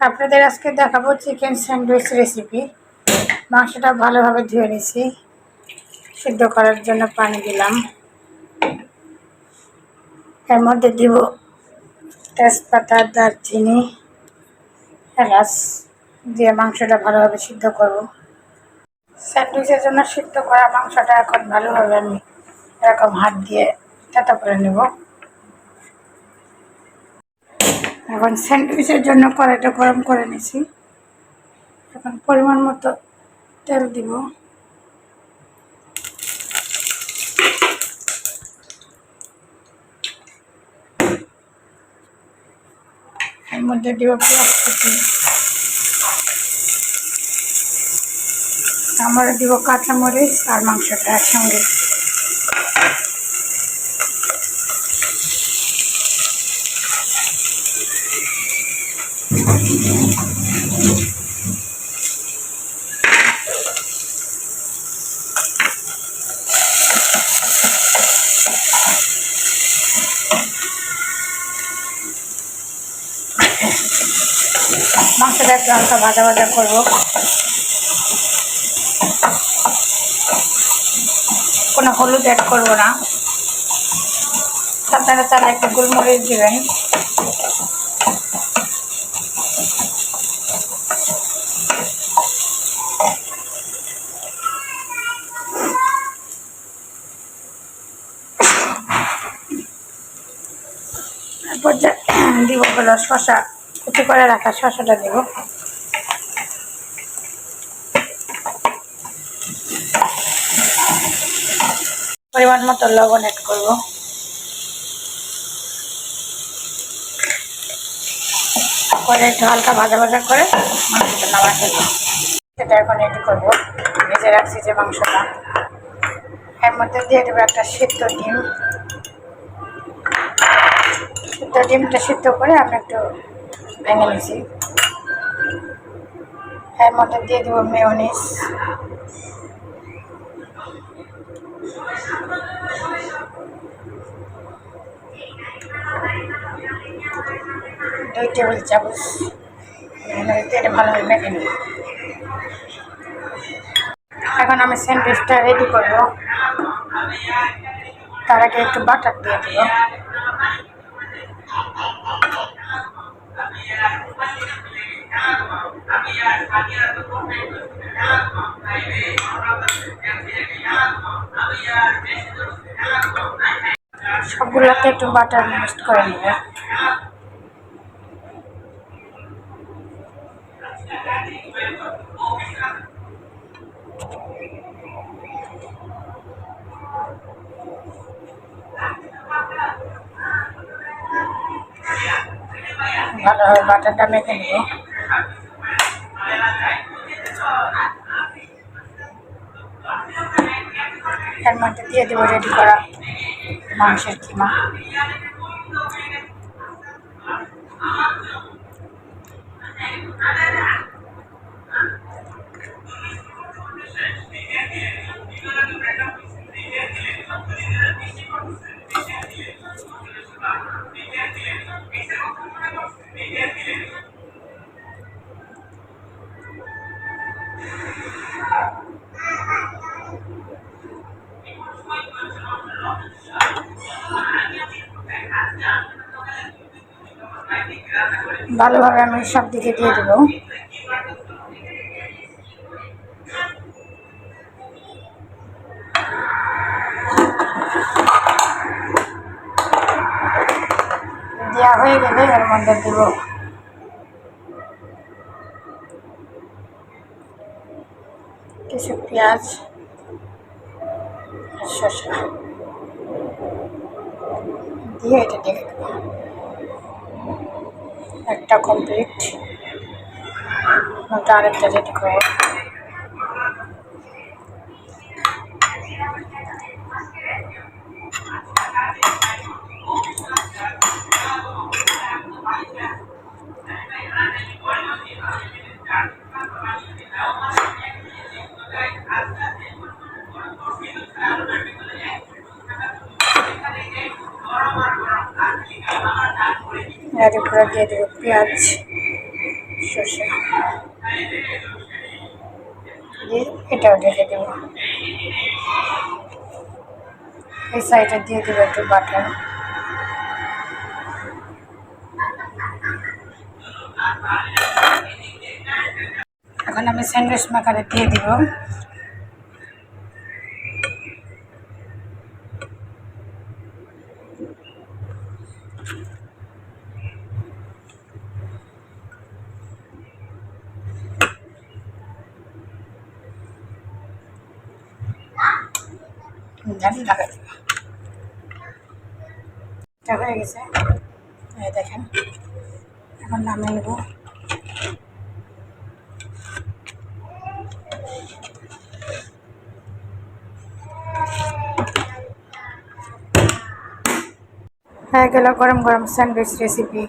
আপনাদের আজকে দেখাবো চিকেন স্যান্ডউইচ রেসিপি মাংসটা ভালোভাবে ধুয়ে নিছি সিদ্ধ করার জন্য পানি দিলাম। এর মধ্যে দিব তেজপাতা, দারচিনি, এলাচ দিয়ে মাংসটা ভালোভাবে সিদ্ধ করব। স্যান্ডউইচের জন্য সিদ্ধ করা মাংসটা এখন ভালোভাবে আমি এরকম হাত দিয়ে তেতা করে নেব। এখন স্যান্ডউইচের জন্য কড়াইটা গরম করে নিছি। এখন পরিমাণ মতো তেল দিব। এর মধ্যে দিব পেঁয়াজ কুচি। আমরা দিব কাঁচামরিচ আর মাংসটা একসঙ্গে। মাংসটা একটু হালকা ভাজা ভাজা করব। কোনো হলুদ অ্যাড করব না। আপনারা তাহলে একটু গোলমরিচ দেবেন। তারপর যা দিব হলো শশা। কুচি করে রাখা শশাটা দিব। পরিমাণ মতো লবণ অ্যাড করব। করে একটু হালকা ভাজা ভাজা করে মাংসটা নামা ফেলব সেটা এখন এটি করব। ভেজে রাখছি যে মাংসটা। এর মধ্যে দিয়ে দেবো একটা সিদ্ধ ডিম। সিদ্ধ ডিমটা সিদ্ধ করে আমি একটু ভেঙে নিয়েছি এর মধ্যে দিয়ে দেবো মেয়নিস দুই টেবিল চামচ। তেলে ভালোভাবে মেখে নিই। এখন আমি স্যান্ডউইচটা রেডি করব। তার আগে একটু বাটার দিয়ে দেবো। সবগুলোতে একটু বাটার মিক্সড করে নেবে ভালোভাবে বাটারটা মেখে নেব। এর মধ্যে দিয়ে দেবো রেডি করা মাংসের কিমা। ভালোভাবে আমি সব দিকে দিয়ে দেবো। দেওয়া হয়ে গেলে এর মধ্যে দেব। কিছু পেঁয়াজ শসা। দিয়ে এটা দেখে একটা কমপ্লিট আরেকটা রেডি করব এর উপরে দিয়ে দেবো পেঁয়াজ সর্ষে দিয়ে এটাও ঢেলে দেব। এই সাইডে দিয়ে দেবো একটু বাটার এখন আমি স্যান্ডউইচ মেকারে দিয়ে দিব। এটা হয়ে গেছে। দেখেন এখন নামিয়ে নেব। হয়ে গেল গরম গরম স্যান্ডউইচ রেসিপি।